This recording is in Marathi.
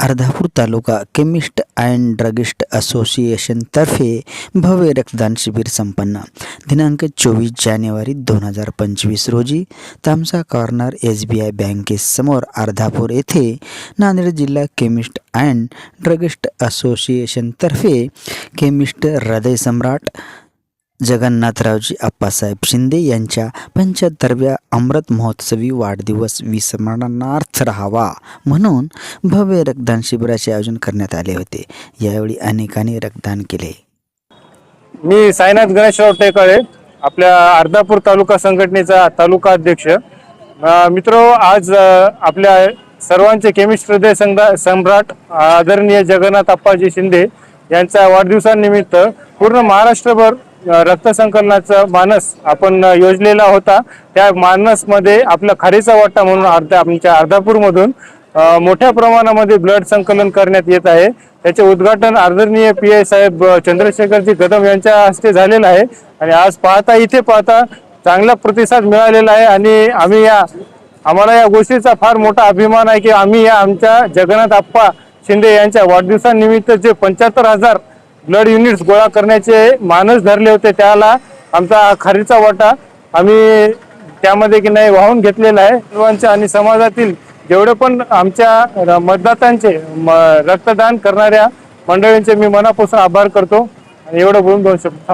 अर्धापूर तालुका केमिस्ट अँड ड्रगिस्ट असोसिएशनतर्फे भव्य रक्तदान शिबिर संपन्न. दिनांक चोवीस जानेवारी दोन हज़ार पंचवीस रोजी Tamsa corner S B I बँकेसमोर Ardhapur येथे नांदेड जिल्हा केमिस्ट अँड ड्रगिस्ट असोसिएशनतर्फे केमिस्ट हृदय सम्राट जगन्नाथरावजी आप्पासाहेब शिंदे यांच्या पंच्याहत्तरव्या अमृत महोत्सवी वाढदिवस विस्मरणार्थ राहावा म्हणून भव्य रक्तदान शिबिराचे आयोजन करण्यात आले होते. यावेळी अनेकांनी रक्तदान केले. मी साईनाथ गणेशराव टेकाळे आपल्या अर्धापूर तालुका संघटनेचा तालुका अध्यक्ष. मित्र आज आपल्या सर्वांचे केमिस्ट हृदय संघ- सम्राट आदरणीय जगन्नाथ अप्पाजी शिंदे यांच्या वाढदिवसानिमित्त पूर्ण महाराष्ट्रभर रक्तसंकलनाचा मानस आपण योजलेला होता. त्या मानसमध्ये आपला खारीचा वाटा म्हणून अर्धा आमच्या अर्धापूरमधून मोठ्या प्रमाणामध्ये ब्लड संकलन करण्यात येत आहे. त्याचे उद्घाटन आदरणीय पी आय साहेब चंद्रशेखरजी कदम यांच्या हस्ते झालेलं आहे. आणि आज पाहता इथे पाहता चांगला प्रतिसाद मिळालेला आहे. आणि आम्ही या आम्हाला या गोष्टीचा फार मोठा अभिमान आहे की आम्ही या आमच्या जगन्नाथ आप्पा शिंदे यांच्या वाढदिवसानिमित्त जे पंच्याहत्तर हजार ब्लड युनिट्स गोळा करण्याचे मानस धरले होते. त्याला आमचा खारीचा वाटा आम्ही त्यामध्ये की नाही वाहून घेतलेला आहे. सर्वांच्या आणि समाजातील जेवढे पण आमच्या र- मतदातांचे म- रक्तदान करणाऱ्या मंडळींचे मी मनापासून आभार करतो. आणि एवढं बोलून दोन शब्द